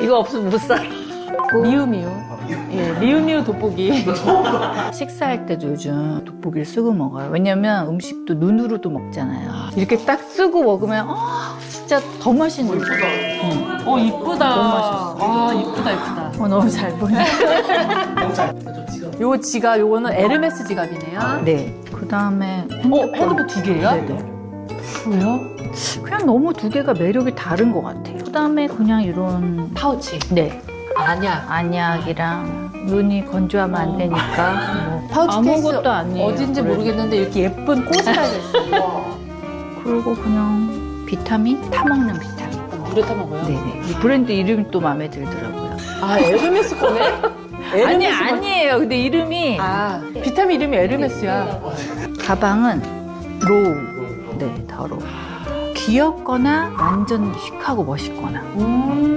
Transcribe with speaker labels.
Speaker 1: 이거 없으면 못 살아.
Speaker 2: 미우미우. 예, 미우미우 돋보기.
Speaker 1: 식사할 때도 요즘 돋보기를 쓰고 먹어요. 왜냐면 음식도 눈으로도 먹잖아요. 이렇게 딱 쓰고 먹으면 아 진짜 더 맛있는 거. 응.
Speaker 2: 어, 이쁘다.
Speaker 1: 너무 맛있어.
Speaker 2: 아, 이쁘다, 이쁘다.
Speaker 1: 어, 너무 잘 보이네.
Speaker 2: 요 지갑, 요거는 에르메스 지갑이네요.
Speaker 1: 네. 그 다음에
Speaker 2: 어, 핸드폰 두 개예요?
Speaker 1: 네네.
Speaker 2: 왜요?
Speaker 1: 그냥 너무 두 개가 매력이 다른 것 같아요. 그 다음에 그냥 이런
Speaker 2: 파우치.
Speaker 1: 네
Speaker 2: 아니야.
Speaker 1: 안약이랑 눈이 건조하면 안 되니까 뭐
Speaker 2: 파우치 케이스
Speaker 1: 아무것도 아니에요.
Speaker 2: 어딘지
Speaker 1: 그래도.
Speaker 2: 모르겠는데 이렇게 예쁜 꽃이.
Speaker 1: 그리고 그냥 비타민 타 먹는 비타민.
Speaker 2: 물에 타 먹어요?
Speaker 1: 네네. 이 브랜드 이름이 또 마음에 들더라고요.
Speaker 2: 아, 에르메스 거네?
Speaker 1: 아니
Speaker 2: 에르메스 거-
Speaker 1: 아니에요. 근데 이름이
Speaker 2: 아, 비타민 이름이 에르메스야.
Speaker 1: 가방은 로우. 네, 더 로우. 귀엽거나 완전 시크하고 멋있거나.
Speaker 2: 음.